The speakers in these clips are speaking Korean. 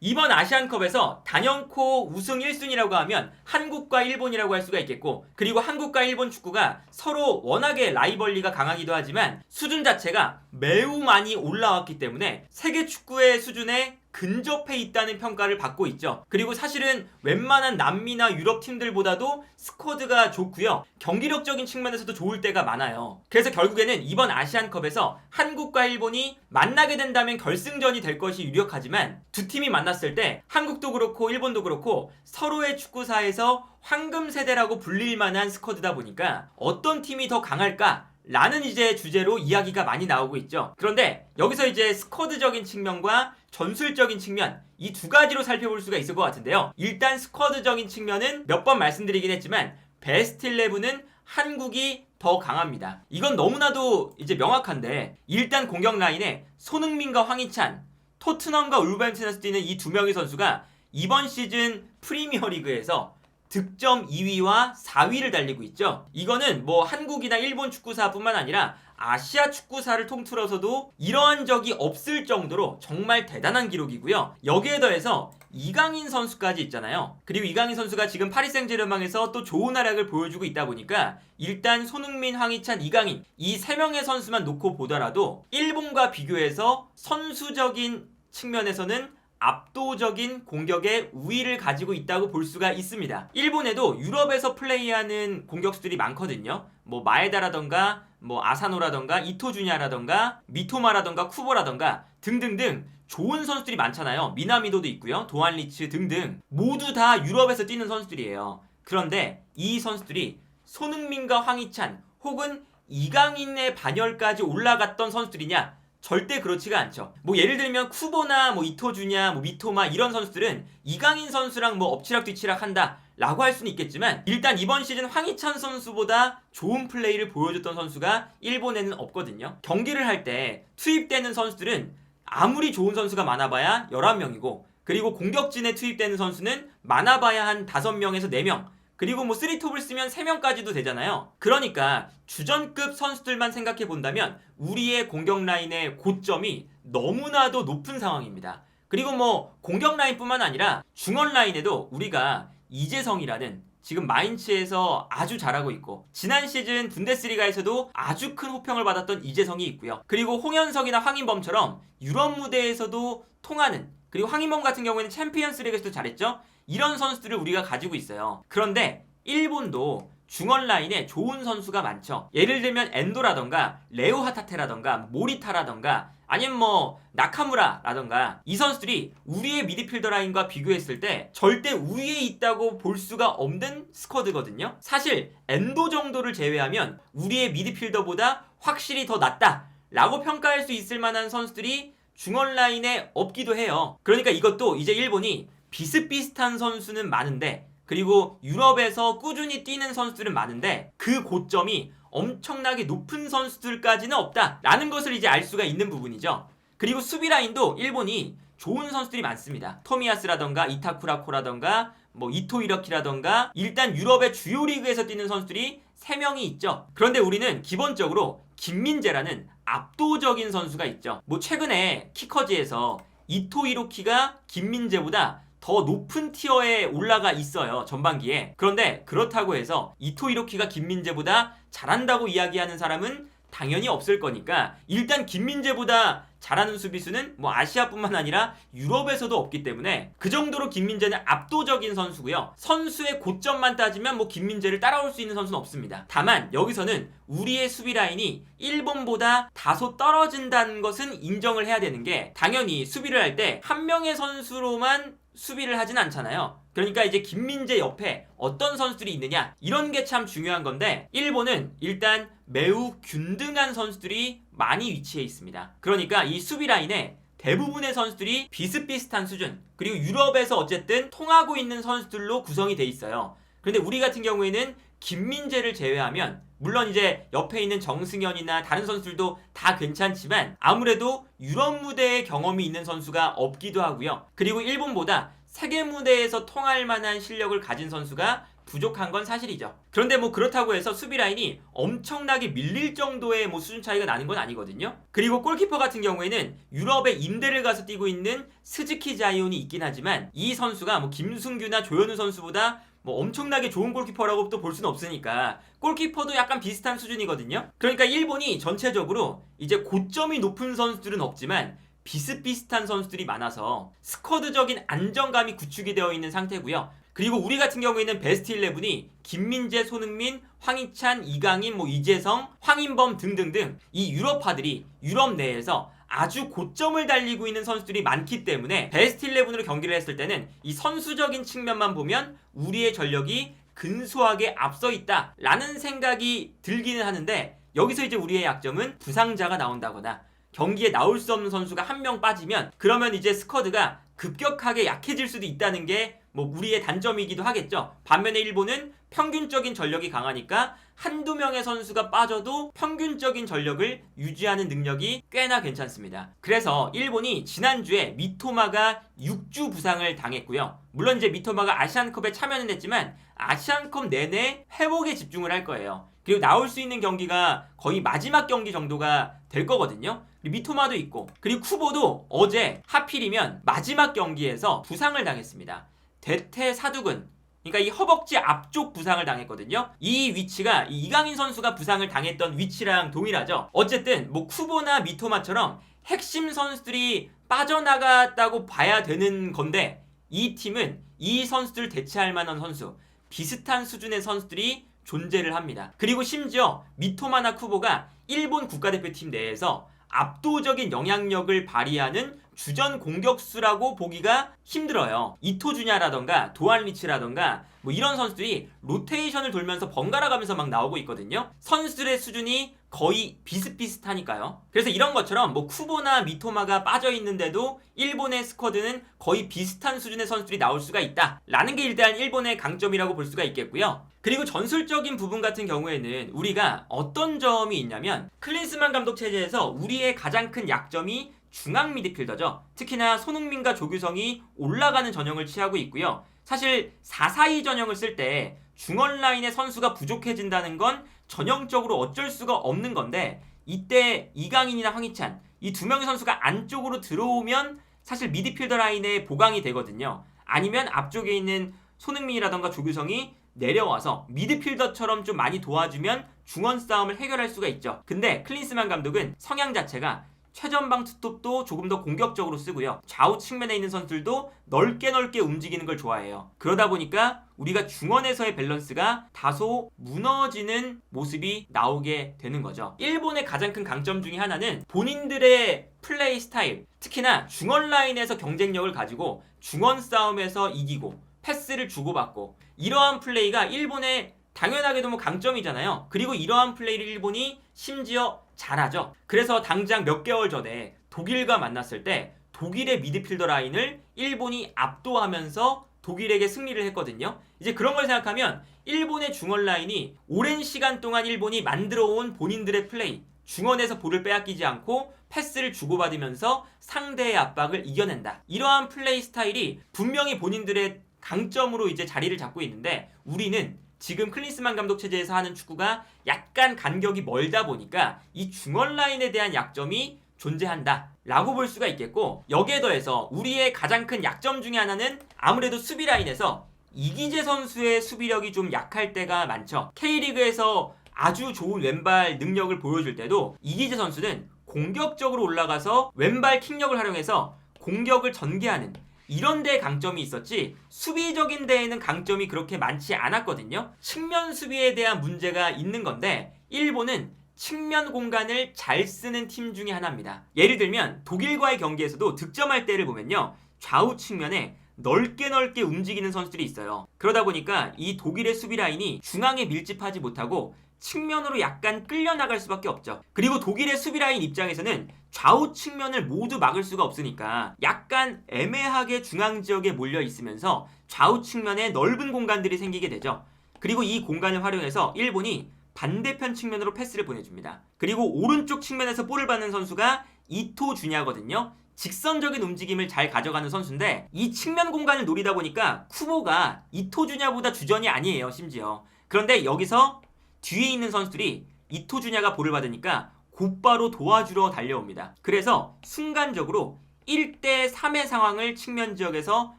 이번 아시안컵에서 단연코 우승 1순위라고 하면 한국과 일본이라고 할 수가 있겠고 그리고 한국과 일본 축구가 서로 워낙에 라이벌리가 강하기도 하지만 수준 자체가 매우 많이 올라왔기 때문에 세계 축구의 수준에 근접해 있다는 평가를 받고 있죠. 그리고 사실은 웬만한 남미나 유럽 팀들보다도 스쿼드가 좋고요. 경기력적인 측면에서도 좋을 때가 많아요. 그래서 결국에는 이번 아시안컵에서 한국과 일본이 만나게 된다면 결승전이 될 것이 유력하지만 두 팀이 만났을 때 한국도 그렇고 일본도 그렇고 서로의 축구사에서 황금 세대라고 불릴 만한 스쿼드다 보니까 어떤 팀이 더 강할까? 라는 이제 주제로 이야기가 많이 나오고 있죠. 그런데 여기서 이제 스쿼드적인 측면과 전술적인 측면 이 두 가지로 살펴볼 수가 있을 것 같은데요. 일단 스쿼드적인 측면은 몇 번 말씀드리긴 했지만 베스트 11은 한국이 더 강합니다. 이건 너무나도 이제 명확한데 일단 공격 라인에 손흥민과 황희찬, 토트넘과 울버햄튼에서 뛰는 이 두 명의 선수가 이번 시즌 프리미어 리그에서 득점 2위와 4위를 달리고 있죠. 이거는 뭐 한국이나 일본 축구사뿐만 아니라 아시아 축구사를 통틀어서도 이러한 적이 없을 정도로 정말 대단한 기록이고요. 여기에 더해서 이강인 선수까지 있잖아요. 그리고 이강인 선수가 지금 파리 생제르맹에서 또 좋은 활약을 보여주고 있다 보니까 일단 손흥민, 황희찬, 이강인 이 세 명의 선수만 놓고 보더라도 일본과 비교해서 선수적인 측면에서는 압도적인 공격의 우위를 가지고 있다고 볼 수가 있습니다. 일본에도 유럽에서 플레이하는 공격수들이 많거든요. 뭐 마에다라던가 뭐 아사노라던가 이토주냐라던가 미토마라던가 쿠보라던가 등등등 좋은 선수들이 많잖아요. 미나미도도 있고요. 도안리츠 등등 모두 다 유럽에서 뛰는 선수들이에요. 그런데 이 선수들이 손흥민과 황희찬 혹은 이강인의 반열까지 올라갔던 선수들이냐? 절대 그렇지가 않죠. 뭐 예를 들면 쿠보나 뭐 이토주냐, 뭐 미토마 이런 선수들은 이강인 선수랑 뭐 엎치락 뒤치락 한다. 라고 할 수는 있겠지만 일단 이번 시즌 황희찬 선수보다 좋은 플레이를 보여줬던 선수가 일본에는 없거든요. 경기를 할 때 투입되는 선수들은 아무리 좋은 선수가 많아봐야 11명이고 그리고 공격진에 투입되는 선수는 많아봐야 한 5명에서 4명 그리고 뭐 3톱을 쓰면 3명까지도 되잖아요. 그러니까 주전급 선수들만 생각해 본다면 우리의 공격 라인의 고점이 너무나도 높은 상황입니다. 그리고 뭐 공격 라인뿐만 아니라 중원 라인에도 우리가 이재성이라는 지금 마인츠에서 아주 잘하고 있고 지난 시즌 분데스리가에서도 아주 큰 호평을 받았던 이재성이 있고요. 그리고 홍현석이나 황인범처럼 유럽 무대에서도 통하는 그리고 황인범 같은 경우에는 챔피언스 리그에서도 잘했죠. 이런 선수들을 우리가 가지고 있어요. 그런데 일본도 중원 라인에 좋은 선수가 많죠. 예를 들면 엔도라던가 레오 하타테라던가 모리타라던가 아니면 뭐 나카무라라던가 이 선수들이 우리의 미드필더 라인과 비교했을 때 절대 우위에 있다고 볼 수가 없는 스쿼드거든요. 사실 엔도 정도를 제외하면 우리의 미드필더보다 확실히 더 낫다라고 평가할 수 있을 만한 선수들이 중원 라인에 없기도 해요. 그러니까 이것도 이제 일본이 비슷비슷한 선수는 많은데 그리고 유럽에서 꾸준히 뛰는 선수들은 많은데 그 고점이 엄청나게 높은 선수들까지는 없다라는 것을 이제 알 수가 있는 부분이죠. 그리고 수비 라인도 일본이 좋은 선수들이 많습니다. 토미야스라던가 이타쿠라코라던가 뭐 이토 이러키라던가 일단 유럽의 주요 리그에서 뛰는 선수들이 3명이 있죠. 그런데 우리는 기본적으로 김민재라는 압도적인 선수가 있죠. 뭐 최근에 키커즈에서 이토 이로키가 김민재보다 더 높은 티어에 올라가 있어요 전반기에 그런데 그렇다고 해서 이토 이로키가 김민재보다 잘한다고 이야기하는 사람은 당연히 없을 거니까 일단 김민재보다 잘하는 수비수는 뭐 아시아뿐만 아니라 유럽에서도 없기 때문에 그 정도로 김민재는 압도적인 선수고요. 선수의 고점만 따지면 뭐 김민재를 따라올 수 있는 선수는 없습니다. 다만 여기서는 우리의 수비 라인이 일본보다 다소 떨어진다는 것은 인정을 해야 되는 게 당연히 수비를 할 때 한 명의 선수로만 수비를 하진 않잖아요. 그러니까 이제 김민재 옆에 어떤 선수들이 있느냐 이런 게 참 중요한 건데 일본은 일단 매우 균등한 선수들이 많이 위치해 있습니다. 그러니까 이 수비 라인에 대부분의 선수들이 비슷비슷한 수준 그리고 유럽에서 어쨌든 통하고 있는 선수들로 구성이 돼 있어요. 그런데 우리 같은 경우에는 김민재를 제외하면 물론 이제 옆에 있는 정승현이나 다른 선수들도 다 괜찮지만 아무래도 유럽 무대의 경험이 있는 선수가 없기도 하고요. 그리고 일본보다 세계 무대에서 통할 만한 실력을 가진 선수가 부족한 건 사실이죠. 그런데 뭐 그렇다고 해서 수비 라인이 엄청나게 밀릴 정도의 뭐 수준 차이가 나는 건 아니거든요. 그리고 골키퍼 같은 경우에는 유럽에 임대를 가서 뛰고 있는 스즈키 자이온이 있긴 하지만 이 선수가 뭐 김승규나 조현우 선수보다 뭐 엄청나게 좋은 골키퍼라고 또 볼 수는 없으니까 골키퍼도 약간 비슷한 수준이거든요. 그러니까 일본이 전체적으로 이제 고점이 높은 선수들은 없지만 비슷비슷한 선수들이 많아서 스쿼드적인 안정감이 구축이 되어 있는 상태고요. 그리고 우리 같은 경우에는 베스트 11이 김민재, 손흥민, 황희찬, 이강인, 뭐 이재성, 황인범 등등등 이 유럽파들이 유럽 내에서 아주 고점을 달리고 있는 선수들이 많기 때문에 베스트 11으로 경기를 했을 때는 이 선수적인 측면만 보면 우리의 전력이 근소하게 앞서 있다라는 생각이 들기는 하는데 여기서 이제 우리의 약점은 부상자가 나온다거나 경기에 나올 수 없는 선수가 한 명 빠지면 그러면 이제 스쿼드가 급격하게 약해질 수도 있다는 게 뭐 우리의 단점이기도 하겠죠. 반면에 일본은 평균적인 전력이 강하니까 한두 명의 선수가 빠져도 평균적인 전력을 유지하는 능력이 꽤나 괜찮습니다. 그래서 일본이 지난주에 미토마가 6주 부상을 당했고요. 물론 이제 미토마가 아시안컵에 참여는 했지만 아시안컵 내내 회복에 집중을 할 거예요. 그리고 나올 수 있는 경기가 거의 마지막 경기 정도가 될 거거든요. 미토마도 있고 그리고 쿠보도 어제 하필이면 마지막 경기에서 부상을 당했습니다. 대퇴 사두근 그러니까 이 허벅지 앞쪽 부상을 당했거든요. 이 위치가 이 이강인 선수가 부상을 당했던 위치랑 동일하죠. 어쨌든 뭐 쿠보나 미토마처럼 핵심 선수들이 빠져나갔다고 봐야 되는 건데 이 팀은 이 선수들 대체할 만한 선수 비슷한 수준의 선수들이 존재를 합니다. 그리고 심지어 미토마나 쿠보가 일본 국가대표팀 내에서 압도적인 영향력을 발휘하는 주전 공격수라고 보기가 힘들어요. 이토 주냐라던가 도안 리치라던가 뭐 이런 선수들이 로테이션을 돌면서 번갈아 가면서 막 나오고 있거든요. 선수들의 수준이 거의 비슷비슷하니까요. 그래서 이런 것처럼 뭐 쿠보나 미토마가 빠져 있는데도 일본의 스쿼드는 거의 비슷한 수준의 선수들이 나올 수가 있다. 라는 게 일단 일본의 강점이라고 볼 수가 있겠고요. 그리고 전술적인 부분 같은 경우에는 우리가 어떤 점이 있냐면 클린스만 감독 체제에서 우리의 가장 큰 약점이 중앙 미드필더죠. 특히나 손흥민과 조규성이 올라가는 전형을 취하고 있고요. 사실 4-4-2 전형을 쓸 때 중원 라인의 선수가 부족해진다는 건 전형적으로 어쩔 수가 없는 건데 이때 이강인이나 황희찬 이 두 명의 선수가 안쪽으로 들어오면 사실 미드필더 라인에 보강이 되거든요. 아니면 앞쪽에 있는 손흥민이라던가 조규성이 내려와서 미드필더처럼 좀 많이 도와주면 중원 싸움을 해결할 수가 있죠. 근데 클린스만 감독은 성향 자체가 최전방 투톱도 조금 더 공격적으로 쓰고요. 좌우 측면에 있는 선수들도 넓게 넓게 움직이는 걸 좋아해요. 그러다 보니까 우리가 중원에서의 밸런스가 다소 무너지는 모습이 나오게 되는 거죠. 일본의 가장 큰 강점 중에 하나는 본인들의 플레이 스타일, 특히나 중원 라인에서 경쟁력을 가지고 중원 싸움에서 이기고 패스를 주고받고 이러한 플레이가 일본의 당연하게도 뭐 강점이잖아요. 그리고 이러한 플레이를 일본이 심지어 잘하죠. 그래서 당장 몇 개월 전에 독일과 만났을 때 독일의 미드필더 라인을 일본이 압도하면서 독일에게 승리를 했거든요. 이제 그런 걸 생각하면 일본의 중원 라인이 오랜 시간 동안 일본이 만들어 온 본인들의 플레이, 중원에서 볼을 빼앗기지 않고 패스를 주고받으면서 상대의 압박을 이겨낸다. 이러한 플레이 스타일이 분명히 본인들의 강점으로 이제 자리를 잡고 있는데 우리는 지금 클린스만 감독 체제에서 하는 축구가 약간 간격이 멀다 보니까 이 중원 라인에 대한 약점이 존재한다. 라고 볼 수가 있겠고 여기에 더해서 우리의 가장 큰 약점 중에 하나는 아무래도 수비 라인에서 이기재 선수의 수비력이 좀 약할 때가 많죠. K리그에서 아주 좋은 왼발 능력을 보여줄 때도 이기재 선수는 공격적으로 올라가서 왼발 킥력을 활용해서 공격을 전개하는 이런 데 강점이 있었지 수비적인 데에는 강점이 그렇게 많지 않았거든요. 측면 수비에 대한 문제가 있는 건데 일본은 측면 공간을 잘 쓰는 팀 중에 하나입니다. 예를 들면 독일과의 경기에서도 득점할 때를 보면요. 좌우 측면에 넓게 넓게 움직이는 선수들이 있어요. 그러다 보니까 이 독일의 수비 라인이 중앙에 밀집하지 못하고 측면으로 약간 끌려나갈 수밖에 없죠. 그리고 독일의 수비 라인 입장에서는 좌우 측면을 모두 막을 수가 없으니까 약간 애매하게 중앙 지역에 몰려 있으면서 좌우 측면에 넓은 공간들이 생기게 되죠. 그리고 이 공간을 활용해서 일본이 반대편 측면으로 패스를 보내줍니다. 그리고 오른쪽 측면에서 볼을 받는 선수가 이토 주냐거든요. 직선적인 움직임을 잘 가져가는 선수인데 이 측면 공간을 노리다 보니까 쿠보가 이토 주냐보다 주전이 아니에요 심지어 그런데 여기서 뒤에 있는 선수들이 이토 주냐가 볼을 받으니까 곧바로 도와주러 달려옵니다 그래서 순간적으로 1대 3의 상황을 측면 지역에서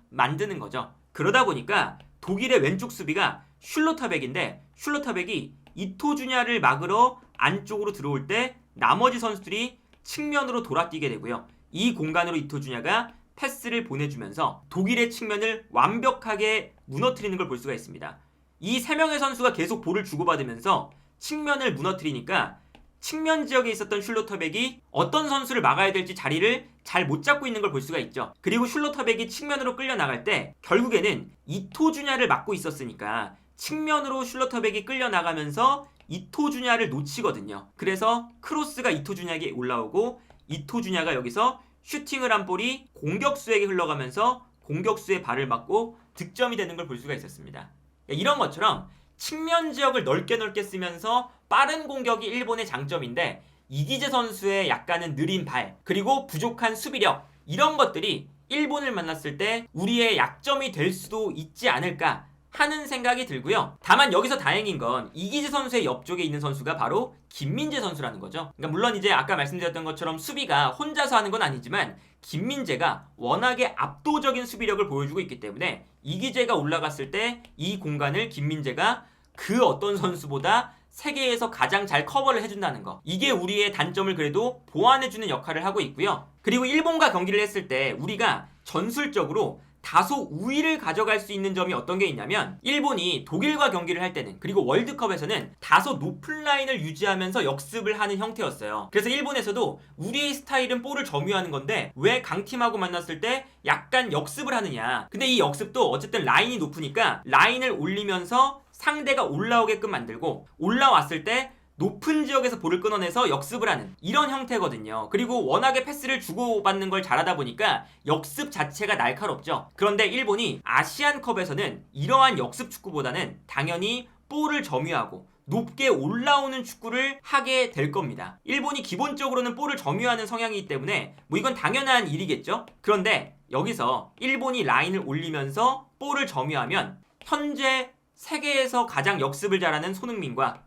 만드는 거죠 그러다 보니까 독일의 왼쪽 수비가 슐로타백인데 슐로타백이 이토 주냐를 막으러 안쪽으로 들어올 때 나머지 선수들이 측면으로 돌아뛰게 되고요. 이 공간으로 이토 주냐가 패스를 보내주면서 독일의 측면을 완벽하게 무너뜨리는 걸 볼 수가 있습니다. 이 세 명의 선수가 계속 볼을 주고받으면서 측면을 무너뜨리니까 측면 지역에 있었던 슐로터백이 어떤 선수를 막아야 될지 자리를 잘 못 잡고 있는 걸 볼 수가 있죠. 그리고 슐로터백이 측면으로 끌려 나갈 때 결국에는 이토주냐를 막고 있었으니까 측면으로 슐로터백이 끌려 나가면서 이토주냐를 놓치거든요. 그래서 크로스가 이토주냐에게 올라오고 이토주냐가 여기서 슈팅을 한 볼이 공격수에게 흘러가면서 공격수의 발을 맞고 득점이 되는 걸 볼 수가 있었습니다. 이런 것처럼 측면 지역을 넓게 넓게 쓰면서 빠른 공격이 일본의 장점인데 이기재 선수의 약간은 느린 발 그리고 부족한 수비력 이런 것들이 일본을 만났을 때 우리의 약점이 될 수도 있지 않을까 하는 생각이 들고요. 다만 여기서 다행인 건 이기재 선수의 옆쪽에 있는 선수가 바로 김민재 선수라는 거죠. 그러니까 물론 이제 아까 말씀드렸던 것처럼 수비가 혼자서 하는 건 아니지만 김민재가 워낙에 압도적인 수비력을 보여주고 있기 때문에 이기재가 올라갔을 때 이 공간을 김민재가 그 어떤 선수보다 세계에서 가장 잘 커버를 해준다는 거. 이게 우리의 단점을 그래도 보완해주는 역할을 하고 있고요. 그리고 일본과 경기를 했을 때 우리가 전술적으로 다소 우위를 가져갈 수 있는 점이 어떤 게 있냐면 일본이 독일과 경기를 할 때는 그리고 월드컵에서는 다소 높은 라인을 유지하면서 역습을 하는 형태였어요. 그래서 일본에서도 우리의 스타일은 볼을 점유하는 건데 왜 강팀하고 만났을 때 약간 역습을 하느냐. 근데 이 역습도 어쨌든 라인이 높으니까 라인을 올리면서 상대가 올라오게끔 만들고 올라왔을 때 높은 지역에서 볼을 끊어내서 역습을 하는 이런 형태거든요. 그리고 워낙에 패스를 주고받는 걸 잘하다 보니까 역습 자체가 날카롭죠. 그런데 일본이 아시안컵에서는 이러한 역습 축구보다는 당연히 볼을 점유하고 높게 올라오는 축구를 하게 될 겁니다. 일본이 기본적으로는 볼을 점유하는 성향이기 때문에 뭐 이건 당연한 일이겠죠. 그런데 여기서 일본이 라인을 올리면서 볼을 점유하면 현재 세계에서 가장 역습을 잘하는 손흥민과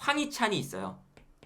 황희찬이 있어요.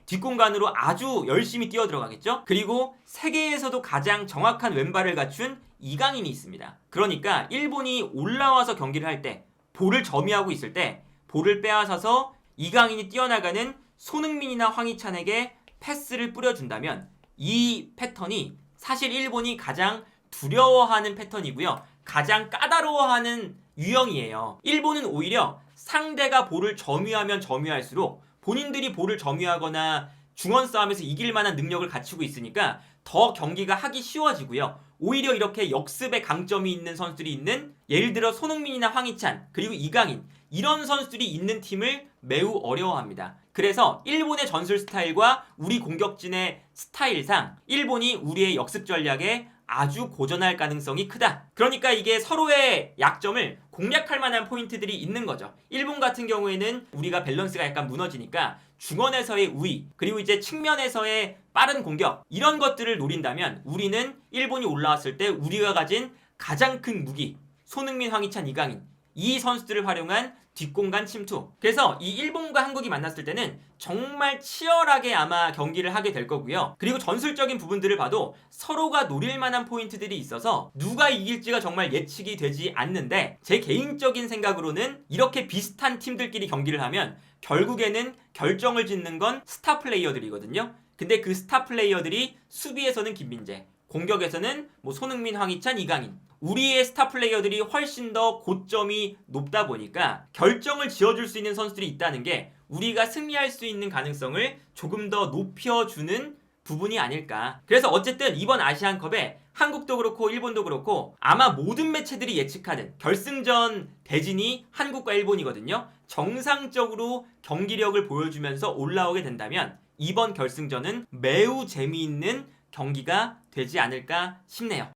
뒷공간으로 아주 열심히 뛰어 들어가겠죠? 그리고 세계에서도 가장 정확한 왼발을 갖춘 이강인이 있습니다. 그러니까 일본이 올라와서 경기를 할 때 볼을 점유하고 있을 때 볼을 빼앗아서 이강인이 뛰어나가는 손흥민이나 황희찬에게 패스를 뿌려준다면 이 패턴이 사실 일본이 가장 두려워하는 패턴이고요. 가장 까다로워하는 유형이에요. 일본은 오히려 상대가 볼을 점유하면 점유할수록 본인들이 볼을 점유하거나 중원 싸움에서 이길 만한 능력을 갖추고 있으니까 더 경기가 하기 쉬워지고요. 오히려 이렇게 역습의 강점이 있는 선수들이 있는 예를 들어 손흥민이나 황희찬 그리고 이강인 이런 선수들이 있는 팀을 매우 어려워합니다. 그래서 일본의 전술 스타일과 우리 공격진의 스타일상 일본이 우리의 역습 전략에 아주 고전할 가능성이 크다. 그러니까 이게 서로의 약점을 공략할 만한 포인트들이 있는 거죠. 일본 같은 경우에는 우리가 밸런스가 약간 무너지니까 중원에서의 우위, 그리고 이제 측면에서의 빠른 공격, 이런 것들을 노린다면 우리는 일본이 올라왔을 때 우리가 가진 가장 큰 무기, 손흥민, 황희찬, 이강인, 이 선수들을 활용한 뒷공간 침투. 그래서 이 일본과 한국이 만났을 때는 정말 치열하게 아마 경기를 하게 될 거고요. 그리고 전술적인 부분들을 봐도 서로가 노릴 만한 포인트들이 있어서 누가 이길지가 정말 예측이 되지 않는데 제 개인적인 생각으로는 이렇게 비슷한 팀들끼리 경기를 하면 결국에는 결정을 짓는 건 스타 플레이어들이거든요. 근데 그 스타 플레이어들이 수비에서는 김민재, 공격에서는 뭐 손흥민, 황희찬, 이강인 우리의 스타 플레이어들이 훨씬 더 고점이 높다 보니까 결정을 지어줄 수 있는 선수들이 있다는 게 우리가 승리할 수 있는 가능성을 조금 더 높여주는 부분이 아닐까. 그래서 어쨌든 이번 아시안컵에 한국도 그렇고 일본도 그렇고 아마 모든 매체들이 예측하는 결승전 대진이 한국과 일본이거든요. 정상적으로 경기력을 보여주면서 올라오게 된다면 이번 결승전은 매우 재미있는 경기가 되지 않을까 싶네요.